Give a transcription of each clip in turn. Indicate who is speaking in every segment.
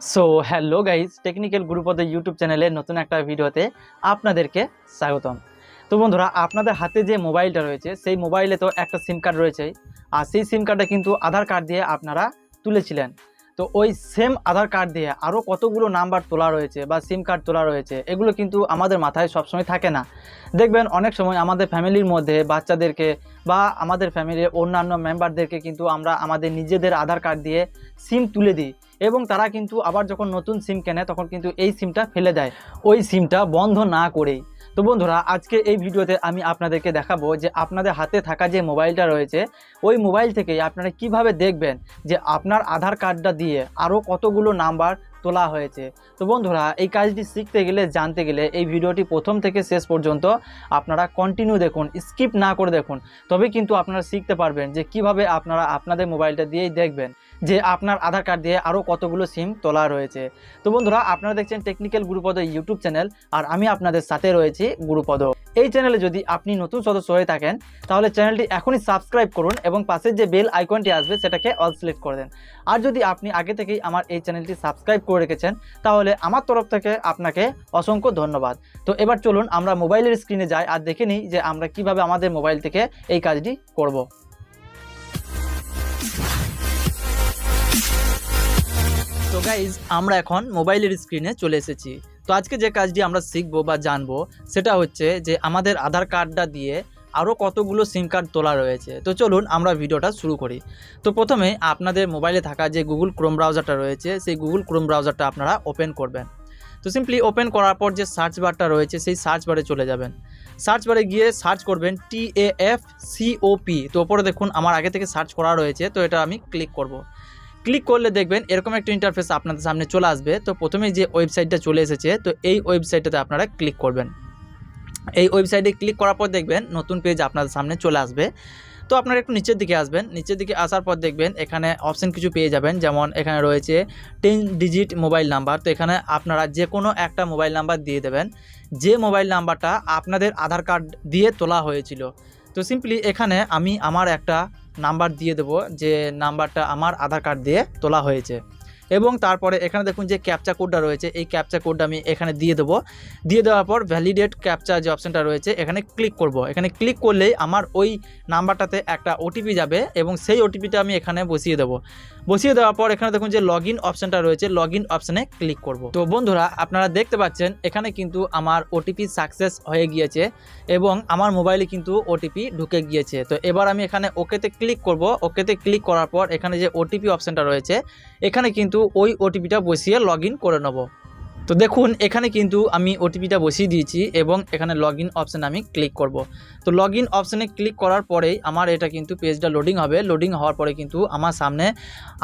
Speaker 1: So hello guys technical group of the YouTube চ্যানেলের নতুন একটা ভিডিওতে আপনাদেরকে স্বাগতম। তো বন্ধুরা, আপনাদের হাতে যে মোবাইলটা রয়েছে, সেই মোবাইলে তো একটা সিম কার্ড রয়েছেই আর সেই সিম কার্ডটা কিন্তু আধার কার্ড দিয়ে আপনারা তুলেছিলেন। তো ওই সেম আধার কার্ড দিয়ে আরও কতগুলো নাম্বার তোলা রয়েছে বা সিম কার্ড তোলা রয়েছে, এগুলো কিন্তু আমাদের মাথায় সবসময় থাকে না। দেখবেন, অনেক সময় আমাদের ফ্যামিলির মধ্যে বাচ্চাদেরকে বা আমাদের ফ্যামিলির অন্যান্য মেম্বারদেরকে কিন্তু আমরা আমাদের নিজেদের আধার কার্ড দিয়ে সিম তুলে দিই। এবং তারা কিন্তু আবার যখন নতুন সিম কেনে, তখন কিন্তু এই সিমটা ফেলে দেয়। ওই সিমটা বন্ধ না করেই। তো বন্ধুরা, আজকে এই ভিডিওতে আমি আপনাদেরকে দেখাবো যে আপনাদের হাতে থাকা যে মোবাইলটা রয়েছে, ওই মোবাইল থেকেই আপনারা কীভাবে দেখবেন যে আপনার আধার কার্ডটা দিয়ে আরও কতগুলো নাম্বার তোলা হয়েছে। তো বন্ধুরা, এই কাজটি শিখতে গেলে, জানতে গেলে এই ভিডিওটি প্রথম থেকে শেষ পর্যন্ত আপনারা কন্টিনিউ দেখুন স্কিপ না করে দেখুন। তবে কিন্তু আপনারা শিখতে পারবেন যে কীভাবে আপনারা আপনাদের মোবাইলটা দিয়েই দেখবেন যে আপনার আধার কার্ড দিয়ে আরও কতগুলো সিম তোলা রয়েছে। তো বন্ধুরা, আপনারা দেখছেন টেকনিক্যাল গুরুপদ ইউটিউব চ্যানেল আর আমি আপনাদের সাথে রয়েছি গুরুপদ এই চ্যানেলে যদি আপনি নতুন সদস্য হয়ে থাকেন, তাহলে চ্যানেলটি এখনই সাবস্ক্রাইব করুন এবং পাশের যে বেল আইকনটি আসবে, সেটাকে অল সিলেক্ট করে দেন। আর যদি আপনি আগে থেকেই আমার এই চ্যানেলটি সাবস্ক্রাইব করে রেখেছেন, তাহলে আমার তরফ থেকে আপনাকে অসংখ্য ধন্যবাদ। তো এবার চলুন আমরা মোবাইলের স্ক্রিনে যাই আর দেখে নিই যে আমরা কীভাবে আমাদের মোবাইল থেকে এই কাজটি করব। তো গাইজ আমরা এখন মোবাইলের স্ক্রিনে চলে এসেছি। তো আজকে যে কাজটি আমরা শিখব বা জানব, সেটা হচ্ছে যে আমাদের আধার কার্ডটা দিয়ে আরও কতগুলো সিম কার্ড তোলা রয়েছে। তো চলুন আমরা ভিডিওটা শুরু করি। তো প্রথমে আপনাদের মোবাইলে থাকা যে গুগল ক্রোম ব্রাউজারটা রয়েছে, সেই গুগল ক্রোম ব্রাউজারটা আপনারা ওপেন করবেন। তো সিম্পলি ওপেন করার পর যে সার্চ বারটা রয়েছে, সেই সার্চ বারে চলে যাবেন। সার্চ বারে গিয়ে সার্চ করবেন টি এ এফ সিওপি তো ওপরে দেখুন, আমার আগে থেকে সার্চ করা রয়েছে, তো এটা আমি ক্লিক করব। ক্লিক করলে দেখবেন এরকম একটা ইন্টারফেস আপনাদের সামনে চলে আসবে। তো প্রথমেই যে ওয়েবসাইটটা চলে এসেছে, তো এই ওয়েবসাইটটাতে আপনারা ক্লিক করবেন। এই ওয়েবসাইটে ক্লিক করার পর দেখবেন নতুন পেজ আপনাদের সামনে চলে আসবে। তো আপনারা একটু নিচের দিকে আসবেন। নিচের দিকে আসার পর দেখবেন এখানে অপশান কিছু পেয়ে যাবেন। যেমন এখানে রয়েছে টেন ডিজিট মোবাইল নাম্বার তো এখানে আপনারা যে কোনো একটা মোবাইল নাম্বার দিয়ে দেবেন। যে মোবাইল নাম্বারটা আপনাদের আধার কার্ড দিয়ে তোলা হয়েছিল। তো সিম্পলি এখানে আমি আমার একটা নাম্বার দিয়ে দেবো যে নাম্বারটা আমার আধার কার্ড দিয়ে তোলা হয়েছে। এবং তারপরে এখানে দেখুন যে ক্যাপচা কোডটা রয়েছে, এই ক্যাপচা কোডটা আমি এখানে দিয়ে দেবো। দিয়ে দেওয়ার পর ভ্যালিডেট ক্যাপচা যে অপশানটা রয়েছে, এখানে ক্লিক করব। এখানে ক্লিক করলেই আমার ওই নাম্বারটাতে একটা ওটিপি যাবে এবং সেই ওটিপিটা আমি এখানে বসিয়ে দেবো। বসিয়ে দেওয়ার পর এখানে দেখুন যে লগ ইন অপশানটা রয়েছে লগ ইন অপশানে ক্লিক করব। তো বন্ধুরা, আপনারা দেখতে পাচ্ছেন, এখানে কিন্তু আমার ওটিপি সাকসেস হয়ে গিয়েছে এবং আমার মোবাইলে কিন্তু ওটিপি ঢুকে গিয়েছে। তো এবার আমি এখানে ওকেতে ক্লিক করব। ওকেতে ক্লিক করার পর এখানে যে ওটিপি অপশানটা রয়েছে, এখানে কিন্তু ওই ওটিপিটা বসিয়ে লগ করে নেব। তো দেখুন, এখানে কিন্তু আমি ওটিপিটা বসিয়ে দিয়েছি এবং এখানে লগ ইন অপশানে আমি ক্লিক করব। তো লগ ইন অপশানে ক্লিক করার পরেই আমার এটা কিন্তু পেজটা লোডিং হবে। লোডিং হওয়ার পরে কিন্তু আমার সামনে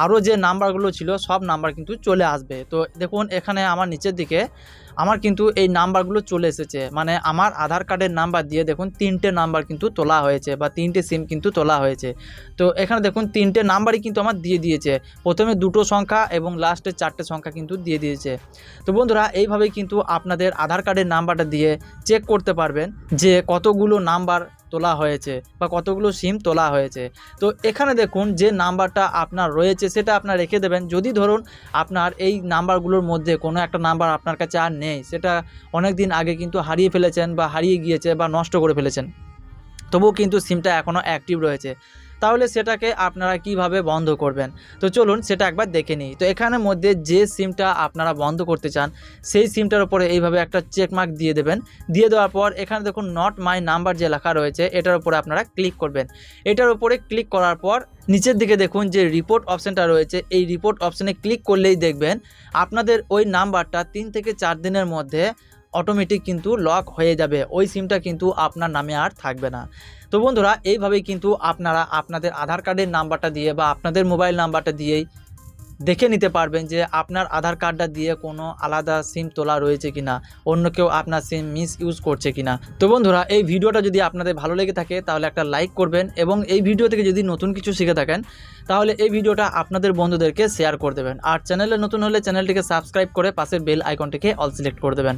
Speaker 1: আরও যে নাম্বারগুলো ছিল, সব নাম্বার কিন্তু চলে আসবে। তো দেখুন, এখানে আমার নিচের দিকে আমার কিন্তু এই নাম্বারগুলো চলে এসেছে। মানে আমার আধার কার্ডের নাম্বার দিয়ে দেখুন তিনটে নাম্বার কিন্তু তোলা হয়েছে বা তিনটে সিম কিন্তু তোলা হয়েছে। তো এখানে দেখুন তিনটে নাম্বারই কিন্তু আমার দিয়ে দিয়েছে। প্রথমে দুটো সংখ্যা এবং লাস্টে চারটে সংখ্যা কিন্তু দিয়ে দিয়েছে। তো বন্ধুরা, এইভাবেই কিন্তু আপনাদের আধার কার্ডের নাম্বারটা দিয়ে চেক করতে পারবেন যে কতগুলো নাম্বার তোলা হয়েছে বা কতগুলো সিম তোলা হয়েছে। তো এখানে দেখুন যে নাম্বারটা আপনার রয়েছে সেটা আপনার রেখে দেবেন। যদি ধরুন আপনার এই নাম্বারগুলোর মধ্যে কোনো একটা নাম্বার আপনার কাছে আর নেই, সেটা অনেক দিন আগে কিন্তু হারিয়ে ফেলেছেন বা হারিয়ে গিয়েছে বা নষ্ট করে ফেলেছেন। তবুও কিন্তু সিমটা এখনও অ্যাক্টিভ রয়েছে। তাহলে সেটাকে আপনারা কীভাবে বন্ধ করবেন? তো চলুন সেটা একবার দেখে নিই। তো এখানের মধ্যে যে সিমটা আপনারা বন্ধ করতে চান, সেই সিমটার উপরে এইভাবে একটা চেকমার্ক দিয়ে দেবেন। দিয়ে দেওয়ার পর এখানে দেখুন নট মাই নাম্বার যে লেখা রয়েছে, এটার উপরে আপনারা ক্লিক করবেন। এটার উপরে ক্লিক করার পর নিচের দিকে দেখুন যে রিপোর্ট অপশানটা রয়েছে, এই রিপোর্ট অপশানে ক্লিক করলেই দেখবেন, আপনাদের ওই নাম্বারটা তিন থেকে চার দিনের মধ্যে অটোমেটিক কিন্তু লক হয়ে যাবে। ওই সিমটা কিন্তু আপনার নামে আর থাকবে না। তো বন্ধুরা, এইভাবেই কিন্তু আপনারা আপনাদের আধার কার্ডের নাম্বারটা দিয়ে বা আপনাদের মোবাইল নাম্বারটা দিয়েই দেখে নিতে পারবেন যে আপনার আধার কার্ডটা দিয়ে কোনো আলাদা সিম তোলা রয়েছে কিনা, অন্য কেউ আপনার সিম মিস ইউজ করছে কিনা। তো বন্ধুরা, এই ভিডিওটা যদি আপনাদের ভালো লেগে থাকে, তাহলে একটা লাইক করবেন এবং এই ভিডিও থেকে যদি নতুন কিছু শিখে থাকেন, তাহলে এই ভিডিওটা আপনাদের বন্ধুদেরকে শেয়ার করে দেবেন। আর চ্যানেলে নতুন হলে চ্যানেলটিকে সাবস্ক্রাইব করে পাশের বেল আইকনটিকে অল সিলেক্ট করে দেবেন।